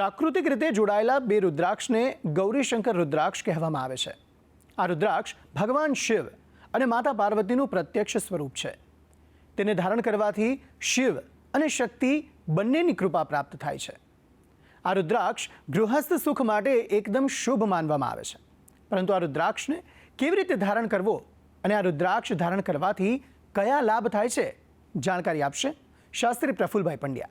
પ્રાકૃતિક રીતે જોડાયેલા બે રુદ્રાક્ષને ગૌરીશંકર રુદ્રાક્ષ કહેવામાં આવે છે. આ રુદ્રાક્ષ ભગવાન શિવ અને માતા પાર્વતીનું પ્રત્યક્ષ સ્વરૂપ છે. તેને ધારણ કરવાથી શિવ અને શક્તિ બંનેની કૃપા પ્રાપ્ત થાય છે. આ રુદ્રાક્ષ ગૃહસ્થ સુખ માટે એકદમ શુભ માનવામાં આવે છે. પરંતુ આ રુદ્રાક્ષને કેવી રીતે ધારણ કરવો અને આ રુદ્રાક્ષ ધારણ કરવાથી કયા લાભ થાય છે? જાણકારી આપશે શાસ્ત્રી પ્રફુલભાઈ પંડ્યા.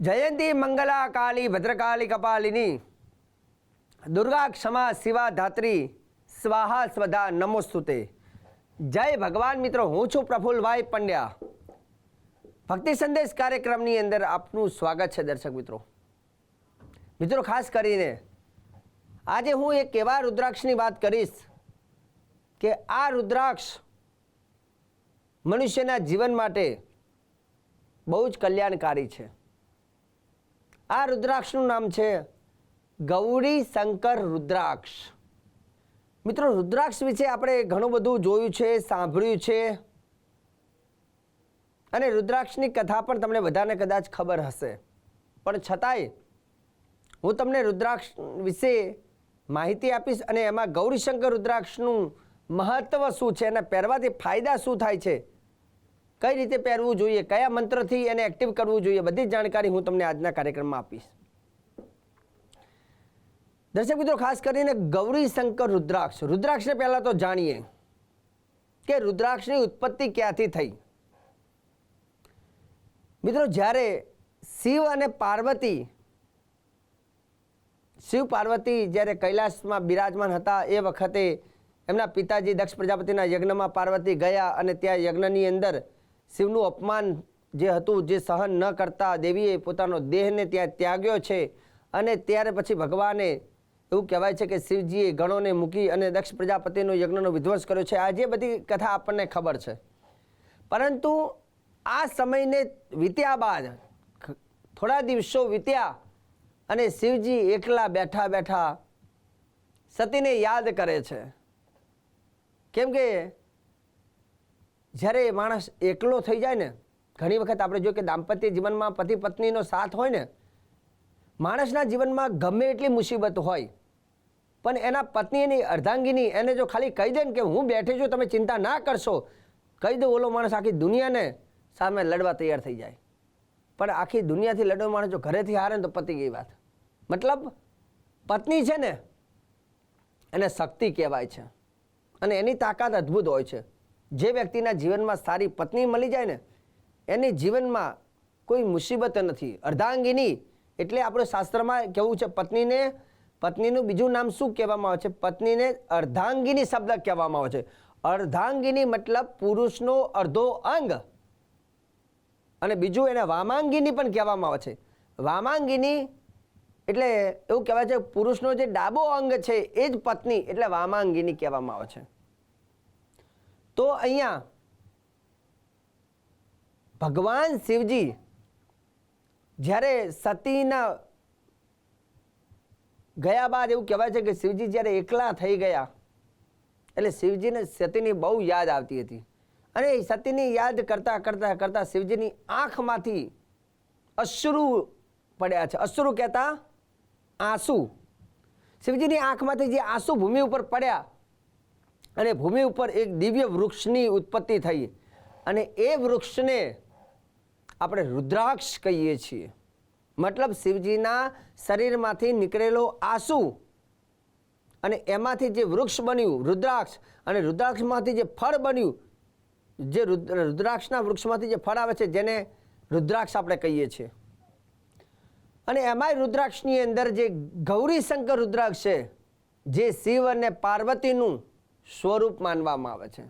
જયંતી મંગલા કાલી ભદ્રકાલી કપાલિની દુર્ગા ક્ષમા શિવા ધાત્રી સ્વાહા સ્વધા નમોસ્તુતે જય ભગવાન મિત્રો હું છું પ્રફુલભાઈ પંડ્યા ભક્તિ સંદેશ કાર્યક્રમની અંદર આપનું સ્વાગત છે દર્શક મિત્રો મિત્રો ખાસ કરીને આજે હું એક એવા રુદ્રાક્ષની વાત કરીશ કે આ રુદ્રાક્ષ મનુષ્યના જીવન માટે બહુ જ કલ્યાણકારી છે આ રુદ્રાક્ષનું નામ છે ગૌરી શંકર રુદ્રાક્ષ. મિત્રો, રુદ્રાક્ષ વિશે આપણે ઘણું બધું જોયું છે, સાંભળ્યું છે. અને રુદ્રાક્ષની કથા પણ તમને બધાને કદાચ ખબર હશે. પણ છતાંય હું તમને રુદ્રાક્ષ વિશે માહિતી આપીશ અને એમાં ગૌરીશંકર રુદ્રાક્ષનું મહત્ત્વ શું છે અને પહેરવાથી ફાયદા શું થાય છે કઈ રીતે પહેરવું જોઈએ? કયા મંત્રથી એને એક્ટિવ કરવું જોઈએ? બધી જ જાણકારી હું તમને આજના કાર્યક્રમમાં આપીશ. દર્શક મિત્રો, ખાસ કરીને ગૌરી શંકર રુદ્રાક્ષ. રુદ્રાક્ષને પહેલાં તો જાણીએ કે રુદ્રાક્ષની ઉત્પત્તિ ક્યાંથી થઈ? મિત્રો, જ્યારે શિવ અને પાર્વતી, શિવ પાર્વતી જ્યારે કૈલાસમાં બિરાજમાન હતા, એ વખતે એમના પિતાજી દક્ષ પ્રજાપતિના યજ્ઞમાં પાર્વતી ગયા અને ત્યાં યજ્ઞની અંદર શિવનું અપમાન જે હતું, જે સહન ન કરતા દેવીએ પોતાનો દેહને ત્યાં ત્યાગ્યો છે અને ત્યારે પછી ભગવાને એવું કહેવાય છે કે શિવજીએ ગણોને મૂકી અને દક્ષ પ્રજાપતિનો યજ્ઞનો વિધ્વંસ કર્યો છે. આજે બધી કથા આપણને ખબર છે. પરંતુ આ સમયને વીત્યા બાદ, થોડા દિવસો વીત્યા અને શિવજી એકલા બેઠા બેઠા સતીને યાદ કરે છે. કેમ કે જ્યારે એ માણસ એકલો થઈ જાય ને, ઘણી વખત આપણે જોઈએ કે દાંપત્ય જીવનમાં પતિ પત્નીનો સાથ હોય ને, માણસના જીવનમાં ગમે એટલી મુસીબત હોય, પણ એના પત્નીની અર્ધાંગીની એને જો ખાલી કહી દે ને કે હું બેઠી છું, તમે ચિંતા ના કરશો, કહી દો ઓલો માણસ આખી દુનિયાને સામે લડવા તૈયાર થઈ જાય. પણ આખી દુનિયાથી લડવા માણસ જો ઘરેથી હારે ને તો પતી ગઈ વાત. મતલબ, પત્ની છે ને, એને શક્તિ કહેવાય છે. અને એની તાકાત અદ્ભુત હોય છે. જે વ્યક્તિના જીવનમાં સારી પત્ની મળી જાય ને, એની જીવનમાં કોઈ મુસીબત નથી. અર્ધાંગીની એટલે આપણે શાસ્ત્રમાં કેવું છે? પત્નીને, પત્નીનું બીજું નામ શું કહેવામાં આવે છે? પત્નીને અર્ધાંગીની શબ્દ કહેવામાં આવે છે. અર્ધાંગીની મતલબ પુરુષનો અર્ધો અંગ. અને બીજું એને વામાંગીની પણ કહેવામાં આવે છે. વામાંગીની એટલે એવું કહેવાય છે, પુરુષનો જે ડાબો અંગ છે, એ જ પત્ની એટલે વામાંગીની કહેવામાં આવે છે. તો અહીંયા ભગવાન શિવજી જ્યારે સતીના ગયા બાદ એવું કહેવાય છે કે શિવજી જ્યારે એકલા થઈ ગયા, એટલે શિવજીને સતીની બહુ યાદ આવતી હતી. અને સતીની યાદ કરતા કરતા કરતા શિવજીની આંખમાંથી અશ્રુ પડ્યા છે. અશ્રુ કહેતા આંસુ. શિવજીની આંખમાંથી જે આંસુ ભૂમિ ઉપર પડ્યા અને ભૂમિ ઉપર એક દિવ્ય વૃક્ષની ઉત્પત્તિ થઈ. અને એ વૃક્ષને આપણે રુદ્રાક્ષ કહીએ છીએ. મતલબ શિવજીના શરીરમાંથી નીકળેલો આંસુ અને એમાંથી જે વૃક્ષ બન્યું, રુદ્રાક્ષ, અને રુદ્રાક્ષમાંથી જે ફળ બન્યું, જે રુદ્ર, રુદ્રાક્ષના વૃક્ષમાંથી જે ફળ આવે છે, જેને રુદ્રાક્ષ આપણે કહીએ છીએ. અને એમાંય રુદ્રાક્ષની અંદર જે ગૌરીશંકર રુદ્રાક્ષ છે, જે શિવ અને પાર્વતીનું સ્વરૂપ માનવામાં આવે છે.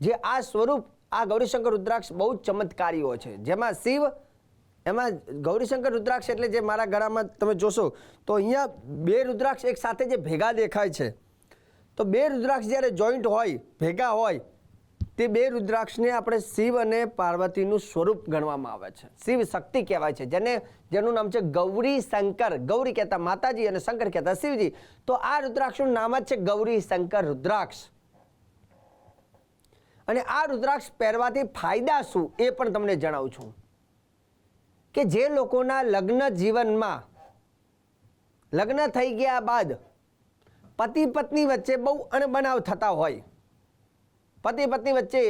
જે આ સ્વરૂપ આ ગૌરીશંકર રુદ્રાક્ષ બહુ જ ચમત્કારીઓ છે. જેમાં શિવ, એમાં ગૌરીશંકર રુદ્રાક્ષ એટલે જે મારા ગળામાં તમે જોશો, તો અહીંયા બે રુદ્રાક્ષ એક સાથે જે ભેગા દેખાય છે. તો બે રુદ્રાક્ષ જ્યારે જોઈન્ટ હોય, ભેગા હોય તે બે રુદ્રાક્ષને આપણે શિવ અને પાર્વતીનું સ્વરૂપ ગણવામાં આવે છે. શિવ શક્તિ કહેવાય છે, જેને, જેનું નામ છે ગૌરી શંકર. ગૌરી કહેતા માતાજી અને શંકર કહેતા શિવજી. તો આ રુદ્રાક્ષનું નામ જ છે ગૌરી શંકર રુદ્રાક્ષ. અને આ રુદ્રાક્ષ પહેરવાથી ફાયદા શું એ પણ તમને જણાવું છું. કે જે લોકોના લગ્ન જીવનમાં, લગ્ન થઈ ગયા બાદ પતિ પત્ની વચ્ચે બહુ અણબનાવ થતા હોય પતિ પત્ની વચ્ચે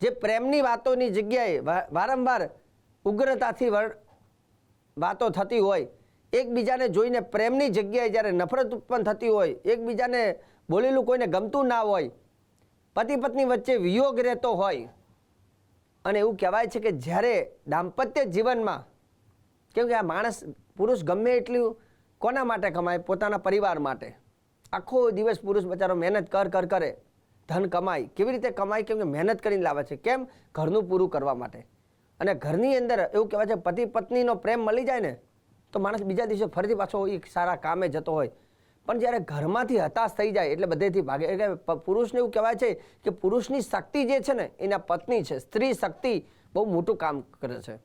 જે પ્રેમની વાતોની જગ્યાએ વારંવાર ઉગ્રતાથી વાતો થતી હોય, એકબીજાને જોઈને પ્રેમની જગ્યાએ જ્યારે નફરત ઉત્પન્ન થતી હોય, એકબીજાને બોલેલું કોઈને ગમતું ના હોય, પતિ પત્ની વચ્ચે વિયોગ રહેતો હોય, અને એવું કહેવાય છે કે જ્યારે દાંપત્ય જીવનમાં, કેમ કે આ માણસ, પુરુષ ગમે એટલું કોના માટે કમાય? પોતાના પરિવાર માટે. આખો દિવસ પુરુષ બચારો મહેનત કર કર, કરે. ધન કમાઈ, કેવી રીતે કમાઈ, કેમ કે મહેનત કરીને લાવે છે, કેમ? ઘરનું પૂરું કરવા માટે. અને ઘરની અંદર એવું કહેવાય છે પતિ પત્નીનો પ્રેમ મળી જાય ને, તો માણસ બીજા દિવસે ફરીથી પાછો એક સારા કામે જતો હોય. પણ જ્યારે ઘરમાંથી હતાશ થઈ જાય, એટલે બધેથી ભાગે, એટલે પુરુષને એવું કહેવાય છે કે પુરુષની શક્તિ જે છે ને, એના પત્ની છે, સ્ત્રી શક્તિ બહુ મોટું કામ કરે છે.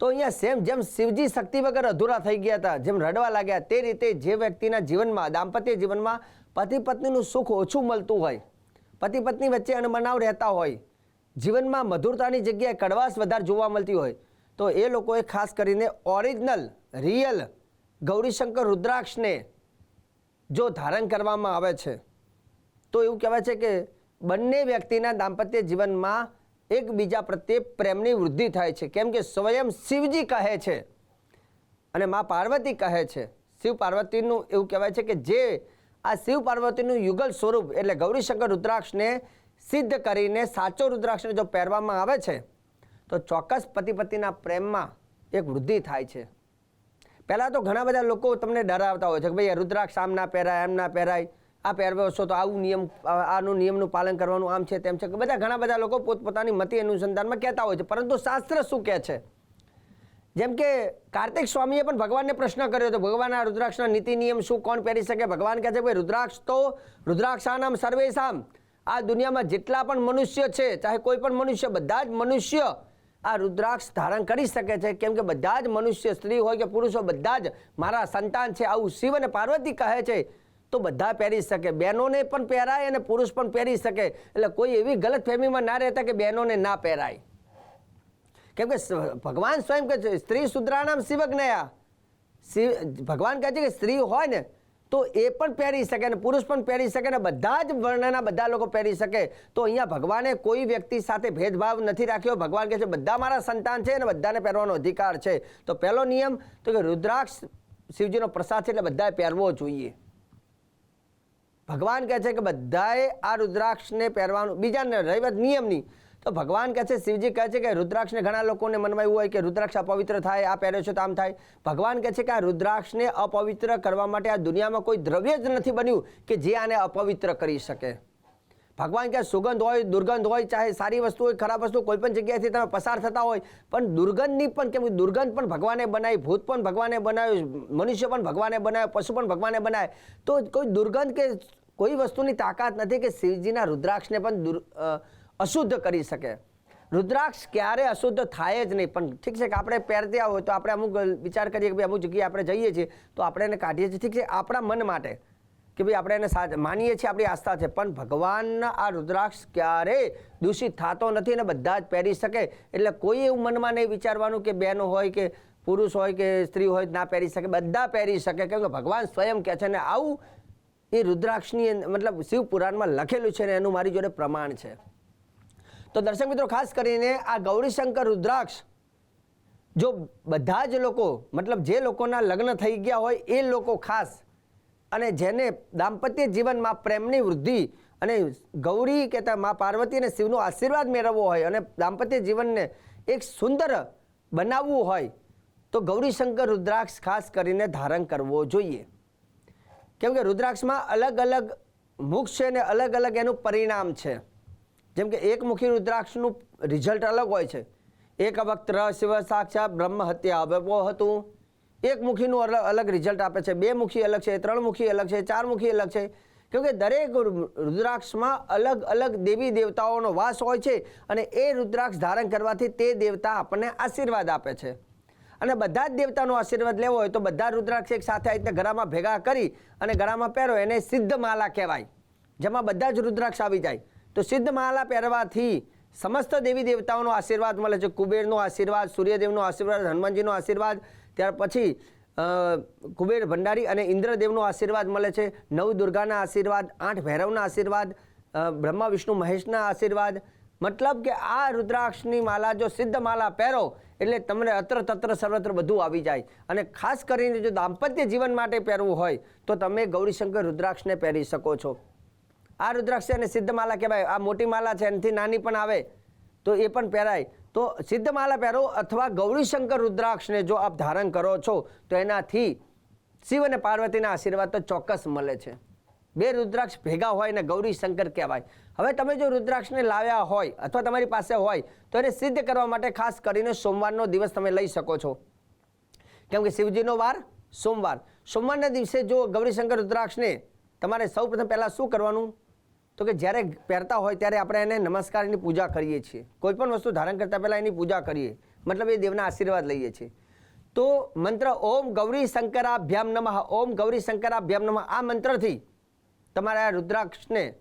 તો અહીંયા સેમ જેમ શિવજી શક્તિ વગર અધૂરા થઈ ગયા હતા, જેમ રડવા લાગ્યા, તે રીતે જે વ્યક્તિના જીવનમાં, દાંપત્ય જીવનમાં પતિ પત્નીનું સુખ ઓછું મળતું હોય. પતિ પત્ની વચ્ચે અણબનાવ રહેતા હોય. જીવનમાં મધુરતાની જગ્યાએ કડવાશ વધારે જોવા મળતી હોય. તો એ લોકોએ ખાસ કરીને ઓરિજિનલ, રિયલ ગૌરીશંકર રુદ્રાક્ષને જો ધારણ કરવામાં આવે છે, તો એવું કહેવાય છે કે બંને વ્યક્તિના દાંપત્ય જીવનમાં એકબીજા પ્રત્યે પ્રેમની વૃદ્ધિ થાય છે. કેમ કે સ્વયં શિવજી કહે છે અને મા પાર્વતી કહે છે. શિવ પાર્વતીનું એવું કહેવાય છે કે જે આ શિવ પાર્વતીનું યુગલ સ્વરૂપ એટલે ગૌરીશંકર રુદ્રાક્ષને સિદ્ધ કરીને સાચો રુદ્રાક્ષને જો પહેરવામાં આવે છે, તો ચોક્કસ પતિ પતિના પ્રેમમાં એક વૃદ્ધિ થાય છે. પહેલાં તો ઘણા બધા લોકો તમને ડરાવતા હોય છે કે ભાઈ રુદ્રાક્ષ આમ ના પહેરાય એમ ના પહેરાય, આ પહેરવો છો તો આવું નિયમ, આનું નિયમનું પાલન કરવાનું આમ છે તેમ છે. બધા ઘણા બધા લોકો પોતપોતાની મતિ અનુસંધાનમાં કહેતા હોય છે, પરંતુ શાસ્ત્ર શું કહે છે? જેમ કે કાર્તિક સ્વામીએ પણ ભગવાનને પ્રશ્ન કર્યો હતો, ભગવાન આ રુદ્રાક્ષના નીતિ નિયમ શું, કોણ પહેરી શકે? ભગવાન કહે છે, ભાઈ, રુદ્રાક્ષ તો રુદ્રાક્ષાનામ સર્વેશામ. આ દુનિયામાં જેટલા પણ મનુષ્ય છે, ચાહે કોઈ પણ મનુષ્ય, બધા જ મનુષ્ય આ રુદ્રાક્ષ ધારણ કરી શકે છે. કેમ કે બધા જ મનુષ્ય, સ્ત્રી હોય કે પુરુષો, બધા જ મારા સંતાન છે, આવું શિવ અને પાર્વતી કહે છે, તો બધા પહેરી શકે. બહેનોને પણ પહેરાય અને પુરુષ પણ પહેરી શકે. એટલે કોઈ એવી ગલત ફેમીમાં ના રહેતા કે બહેનોને ના પહેરાય. કેમ કે ભગવાન સ્વયં કહે છે, સ્ત્રી શુદ્રાણામ શિવક નયા. શિવ, ભગવાન કહે છે કે સ્ત્રી હોય ને, તો એ પણ પહેરી શકે અને પુરુષ પણ પહેરી શકે અને બધા જ વર્ણના બધા લોકો પહેરી શકે. તો અહીંયા ભગવાને કોઈ વ્યક્તિ સાથે ભેદભાવ નથી રાખ્યો. ભગવાન કહે છે, બધા મારા સંતાન છે અને બધાને પહેરવાનો અધિકાર છે. તો પહેલો નિયમ તો કે રુદ્રાક્ષ શિવજીનો પ્રસાદ છે એટલે બધાએ પહેરવો જોઈએ. ભગવાન કહે છે કે બધાએ આ રુદ્રાક્ષને પહેરવાનું, બીજાને રહી નિયમની તો ભગવાન કહે છે, શિવજી કહે છે કે રુદ્રાક્ષને ઘણા લોકોને મનમાં એવું હોય કે રુદ્રાક્ષ અપવિત્ર થાય, આ પહેર્યો છે તો આમ થાય. ભગવાન કહે છે કે આ રુદ્રાક્ષને અપવિત્ર કરવા માટે આ દુનિયામાં કોઈ દ્રવ્ય જ નથી બન્યું કે જે આને અપવિત્ર કરી શકે. ભગવાન કે સુગંધ હોય, દુર્ગંધ હોય, ચાહે સારી વસ્તુ હોય, ખરાબ વસ્તુ કોઈ પણ જગ્યાએથી તમે પસાર થતા હોય, પણ દુર્ગંધની પણ કેમ, દુર્ગંધ પણ ભગવાને બનાવી, ભૂત પણ ભગવાને બનાવ્યું, મનુષ્ય પણ ભગવાને બનાવ્યો, પશુ પણ ભગવાને બનાવે તો કોઈ દુર્ગંધ કે કોઈ વસ્તુની તાકાત નથી કે શિવજીના રુદ્રાક્ષને પણ અશુદ્ધ કરી શકે. રુદ્રાક્ષ ક્યારે અશુદ્ધ થાય જ નહીં, પણ ઠીક છે કે આપણે પહેરતા હોય તો આપણે અમુક વિચાર કરીએ કે ભાઈ અમુક જગ્યાએ આપણે જઈએ છીએ, તો આપણે એને કાઢીએ છીએ. ઠીક છે, આપણા મન માટે કે ભાઈ આપણે એને માનીએ છીએ આપણી આસ્થા છે, પણ ભગવાનના આ રુદ્રાક્ષ ક્યારે દૂષિત થતો નથી અને બધા જ પહેરી શકે. એટલે કોઈ એવું મનમાં નહીં વિચારવાનું કે બહેનો હોય કે પુરુષ હોય કે સ્ત્રી હોય ના પહેરી શકે, બધા પહેરી શકે. કેમ કે ભગવાન સ્વયં કહે છે ને, આવું એ રુદ્રાક્ષની મતલબ શિવ પુરાણમાં લખેલું છે ને, એનું મારી જોડે પ્રમાણ છે. તો દર્શક મિત્રો, ખાસ કરીને આ ગૌરીશંકર રુદ્રાક્ષ, જો બધા જ લોકો, મતલબ જે લોકોના લગ્ન થઈ ગયા હોય, એ લોકો ખાસ, અને જેને દાંપત્ય જીવનમાં પ્રેમની વૃદ્ધિ અને ગૌરી કહેતા મા પાર્વતી અને શિવનો આશીર્વાદ મેળવવો હોય અને દાંપત્ય જીવનને એક સુંદર બનાવવું હોય, તો ગૌરીશંકર રુદ્રાક્ષ ખાસ કરીને ધારણ કરવો જોઈએ. કેમ કે રુદ્રાક્ષમાં અલગ અલગ મુખ છે અને અલગ અલગ એનું પરિણામ છે. જેમ કે એકમુખી રુદ્રાક્ષનું રિઝલ્ટ અલગ હોય છે. એક વક્ત શિવ, સાક્ષાત બ્રહ્મ, હત્યા, અવયવો હતું. એક મુખીનું અલગ અલગ રિઝલ્ટ આપે છે. બે મુખી અલગ છે, ત્રણ મુખી અલગ છે, ચાર મુખી અલગ છે. કેમ કે દરેક રુદ્રાક્ષમાં અલગ અલગ દેવી દેવતાઓનો વાસ હોય છે અને એ રુદ્રાક્ષ ધારણ કરવાથી તે દેવતા આપણને આશીર્વાદ આપે છે. અને બધા જ દેવતાનો આશીર્વાદ લેવો હોય તો બધા રુદ્રાક્ષ એક સાથે આવી ગળામાં ભેગા કરી અને ગળામાં પહેરો. એને સિદ્ધ માલા કહેવાય. જેમાં બધા જ રુદ્રાક્ષ આવી જાય. તો સિદ્ધ માલા પહેરવાથી સમસ્ત દેવી દેવતાઓનો આશીર્વાદ મળે છે. કુબેરનો આશીર્વાદ, સૂર્યદેવનો આશીર્વાદ, હનુમાનજીનો આશીર્વાદ, ત્યાર પછી કુબેર ભંડારી અને ઇન્દ્રદેવનો આશીર્વાદ મળે છે. નવ દુર્ગાના આશીર્વાદ, આઠ ભૈરવના આશીર્વાદ બ્રહ્મા, વિષ્ણુ, મહેશના આશીર્વાદ. મતલબ કે આ રુદ્રાક્ષની માલા જો સિદ્ધ માલા પહેરો, એટલે તમને અત્ર તત્ર સર્વત્ર બધું આવી જાય. અને ખાસ કરીને જો દાંપત્ય જીવન માટે પહેરવું હોય, તો તમે ગૌરીશંકર રુદ્રાક્ષને પહેરી શકો છો. આ રુદ્રાક્ષ અને સિદ્ધ માલા કહેવાય. આ મોટી માલા છે, એનાથી નાની પણ આવે, તો એ પણ પહેરાય. તો સિદ્ધ માલા પહેરો અથવા ગૌરીશંકર રુદ્રાક્ષને જો આપ ધારણ કરો છો, તો એનાથી શિવ અને પાર્વતીના આશીર્વાદ તો ચોક્કસ મળે છે. બે રુદ્રાક્ષ ભેગા હોય ને ગૌરીશંકર કહેવાય. હવે તમે જો રુદ્રાક્ષને લાવ્યા હોય અથવા તમારી પાસે હોય, તો એને સિદ્ધ કરવા માટે ખાસ કરીને સોમવારનો દિવસ તમે લઈ શકો છો. કેમ કે શિવજીનો વાર સોમવાર. સોમવારના દિવસે જો ગૌરીશંકર રુદ્રાક્ષને તમારે સૌ પ્રથમ પહેલાં શું કરવાનું? તો કે જ્યારે પહેરતા હોય ત્યારે આપણે એને નમસ્કારની પૂજા કરીએ છીએ. કોઈ પણ વસ્તુ ધારણ કરતાં પહેલાં એની પૂજા કરીએ. મતલબ એ દેવના આશીર્વાદ લઈએ છીએ. તો મંત્ર ઓમ ગૌરી શંકરાભ્યામ નમઃ. ઓમ ગૌરી શંકરાભ્યામ નમઃ. આ મંત્રથી તમારે આ રુદ્રાક્ષને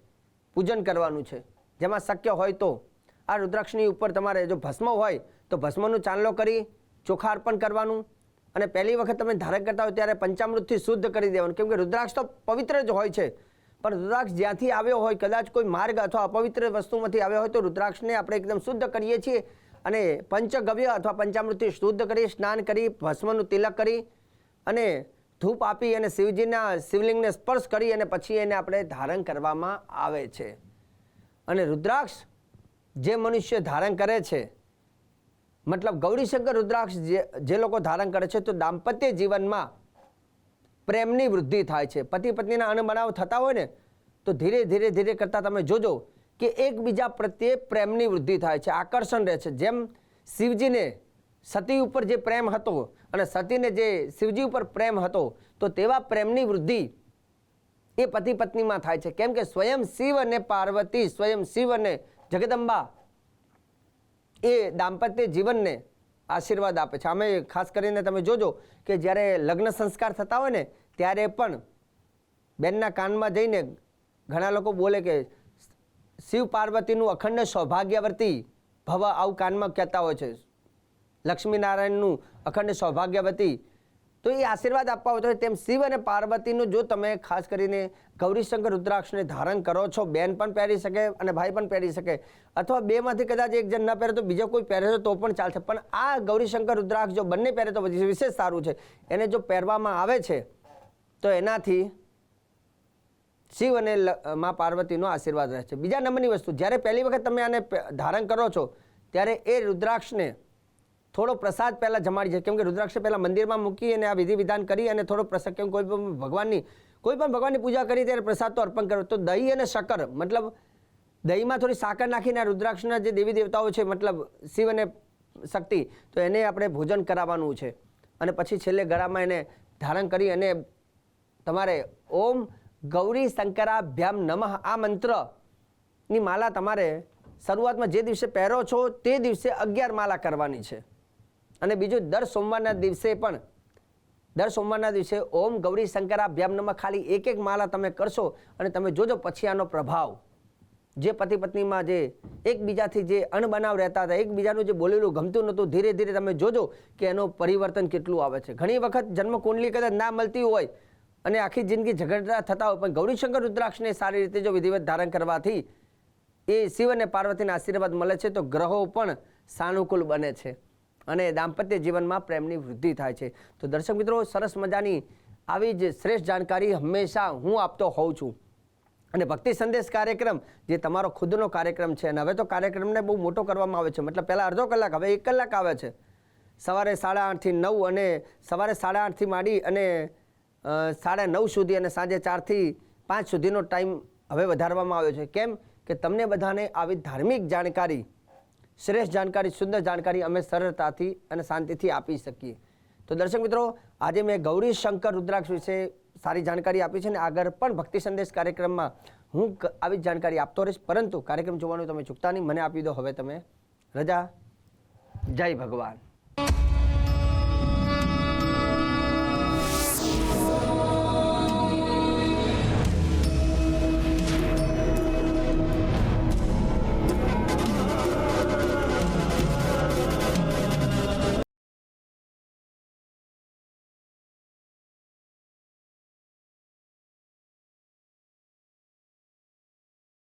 પૂજન કરવાનું છે. જેમાં શક્ય હોય તો. આ રુદ્રાક્ષની ઉપર તમારે જો ભસ્મ હોય, તો ભસ્મનું ચાંદલો કરી ચોખા અર્પણ કરવાનું. અને પહેલી વખત તમે ધારણ કરતા હોય ત્યારે પંચામૃતથી શુદ્ધ કરી દેવાનું. કેમ કે રુદ્રાક્ષ તો પવિત્ર જ હોય છે. પણ રુદ્રાક્ષ જ્યાંથી આવ્યો હોય, કદાચ કોઈ માર્ગ અથવા અપવિત્ર વસ્તુમાંથી આવ્યો હોય, તો રુદ્રાક્ષને આપણે એકદમ શુદ્ધ કરીએ છીએ અને પંચગવ્ય અથવા પંચામૃતથી શુદ્ધ કરી, સ્નાન કરી, ભસ્મનું તિલક કરી અને ધૂપ આપી અને શિવજીના શિવલિંગને સ્પર્શ કરી અને પછી એને આપણે ધારણ કરવામાં આવે છે. અને રુદ્રાક્ષ જે મનુષ્ય ધારણ કરે છે, મતલબ ગૌરીશંકર રુદ્રાક્ષ જે જે લોકો ધારણ કરે છે, તો દાંપત્ય જીવનમાં પ્રેમની વૃદ્ધિ થાય છે. પતિ પત્નીના અણબનાવ થતા હોય ને, તો ધીરે ધીરે ધીરે કરતાં તમે જોજો કે એકબીજા પ્રત્યે પ્રેમની વૃદ્ધિ થાય છે, આકર્ષણ રહે છે. જેમ શિવજીને સતી ઉપર જે પ્રેમ હતો અને સતીને જે શિવજી ઉપર પ્રેમ હતો, તો તેવા પ્રેમની વૃદ્ધિ એ પતિ પત્નીમાં થાય છે. કેમ કે સ્વયં શિવ અને પાર્વતી, સ્વયં શિવ અને જગદંબા એ દાંપત્ય જીવનને આશીર્વાદ આપે છે. અમે ખાસ કરીને તમે જોજો કે જ્યારે લગ્ન સંસ્કાર થતા હોય ને, ત્યારે પણ બેનના કાનમાં જઈને ઘણા લોકો બોલે કે, શિવ પાર્વતીનું અખંડ સૌભાગ્યવર્તી ભવ આવું કાનમાં કહેતા હોય છે. લક્ષ્મીનારાયણનું અખંડ સૌભાગ્યવતી તો એ આશીર્વાદ આપવા હોય તેમ શિવ અને પાર્વતીનું જો તમે ખાસ કરીને ગૌરીશંકર રુદ્રાક્ષને ધારણ કરો છો, બેન પણ પહેરી શકે અને ભાઈ પણ પહેરી શકે, અથવા બેમાંથી કદાચ એક જણ ન પહેરે તો બીજો કોઈ પહેરે તો પણ ચાલશે. પણ આ ગૌરીશંકર રુદ્રાક્ષ જો બંને પહેરે તો વિશેષ સારું છે. એને જો પહેરવામાં આવે છે, તો એનાથી શિવ અને મા પાર્વતીનો આશીર્વાદ રહે છે બીજા નંબરની વસ્તુ, જ્યારે પહેલી વખત તમે આને ધારણ કરો છો, ત્યારે એ રુદ્રાક્ષને થોડો પ્રસાદ પહેલાં જમાડી છે. કેમ કે રુદ્રાક્ષ પહેલાં મંદિરમાં મૂકી અને આ વિધિ વિધાન કરી અને થોડો પ્રસાદ, કેમ કોઈ પણ ભગવાનની, કોઈ પણ ભગવાનની પૂજા કરી ત્યારે પ્રસાદ તો અર્પણ કરો તો દહીં અને શક્કર, મતલબ દહીંમાં થોડી સાકર નાખીને આ રુદ્રાક્ષના જે દેવી દેવતાઓ છે, મતલબ શિવ અને શક્તિ, તો એને આપણે ભોજન કરાવવાનું છે. અને પછી છેલ્લે ગળામાં એને ધારણ કરી અને તમારે ઓમ ગૌરી શંકરાભ્યામ નમઃ, આ મંત્રની માલા તમારે શરૂઆતમાં જે દિવસે પહેરો છો, તે દિવસે અગિયાર માલા કરવાની છે. અને બીજું દર સોમવારના દિવસે પણ, દર સોમવારના દિવસે ઓમ ગૌરી શંકરાભ્યામ નમઃ ખાલી એક એક માળા તમે કરશો અને તમે જોજો પછી આનો પ્રભાવ. જે પતિ પત્નીમાં જે એકબીજાથી જે અણબનાવ રહેતા હતા, એકબીજાનું જે બોલેલું ગમતું નહોતું, ધીરે ધીરે તમે જોજો કે એનું પરિવર્તન કેટલું આવે છે. ઘણી વખત જન્મ કુંડલી કદાચ ના મળતી હોય અને આખી જિંદગી ઝઘડતા થતા હોય, પણ ગૌરીશંકર રુદ્રાક્ષને સારી રીતે જો વિધિવત ધારણ કરવાથી એ શિવ અને પાર્વતીના આશીર્વાદ મળે છે, તો ગ્રહો પણ સાનુકૂળ બને છે. અને દાંપત્ય જીવનમાં પ્રેમની વૃદ્ધિ થાય છે. તો દર્શક મિત્રો, સરસ મજાની આવી જ શ્રેષ્ઠ જાણકારી હંમેશા હું આપતો હોઉં છું. અને ભક્તિ સંદેશ કાર્યક્રમ, જે તમારો ખુદનો કાર્યક્રમ છે. અને હવે તો કાર્યક્રમને બહુ મોટો કરવામાં આવે છે. મતલબ પહેલાં અડધો કલાક, હવે એક કલાક આવે છે. સવારે સાડા આઠથી નવ અને સવારે સાડા આઠથી માંડી અને સાડા નવ સુધી અને સાંજે ચારથી પાંચ સુધીનો ટાઈમ હવે વધારવામાં આવ્યો છે. કેમ? કે તમને બધાને આવી ધાર્મિક જાણકારી શ્રેષ્ઠ જાણકારી, સુંદર જાણકારી અમે સરળતાથી અને શાંતિથી આપી શકીએ. તો દર્શક મિત્રો, આજે મેં ગૌરી શંકર રુદ્રાક્ષ વિશે સારી જાણકારી આપી છે અને આગળ પણ ભક્તિ સંદેશ કાર્યક્રમમાં હું આવી જાણકારી આપતો રહીશ. પરંતુ કાર્યક્રમ જોવાનું તમે ચૂકતા નહીં. મને આપી દો હવે તમે. રજા. જય ભગવાન.